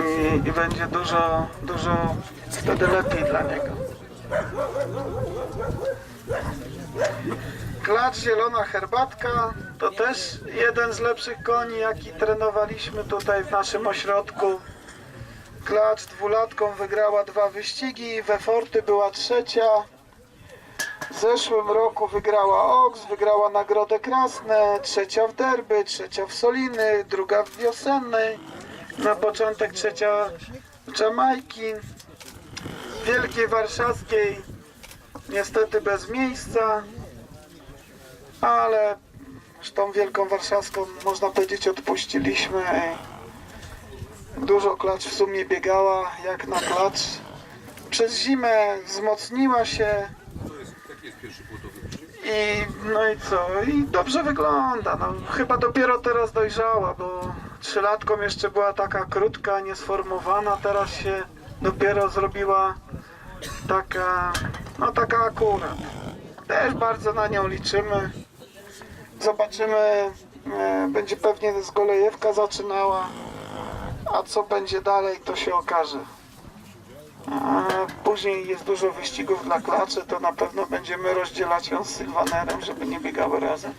i, i będzie dużo, dużo wtedy lepiej dla niego. Klacz zielona herbatka to też jeden z lepszych koni, jaki trenowaliśmy tutaj w naszym ośrodku. Klacz dwulatką wygrała dwa wyścigi, we Forty była trzecia. W zeszłym roku wygrała Oks, wygrała Nagrodę Krasne, trzecia w Derby, trzecia w Soliny, druga w Wiosennej, na początek trzecia Jamajki, Wielkiej Warszawskiej, niestety bez miejsca, ale tą Wielką Warszawską można powiedzieć odpuściliśmy. Dużo klacz w sumie biegała, jak na klacz. Przez zimę wzmocniła się, i no i co? I dobrze wygląda. No, chyba dopiero teraz dojrzała, bo trzylatką jeszcze była taka krótka, niesformowana. Teraz się dopiero zrobiła taka, no taka akurat. Też bardzo na nią liczymy. Zobaczymy, e, będzie pewnie z Golejewka zaczynała. A co będzie dalej, to się okaże. A później jest dużo wyścigów dla klaczy, to na pewno będziemy rozdzielać ją z Sylwanerem, żeby nie biegały razem.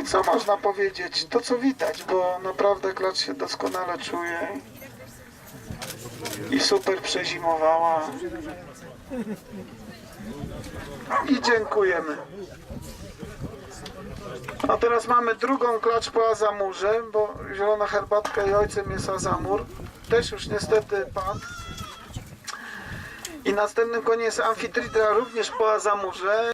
I co można powiedzieć? To co widać, bo naprawdę klacz się doskonale czuje i super przezimowała. I dziękujemy. A teraz mamy drugą klacz po Azamurze, bo zielona herbatka i ojcem jest Azamur. Też już niestety padł. I następnym koniem jest Amfitridra również po Azamurze.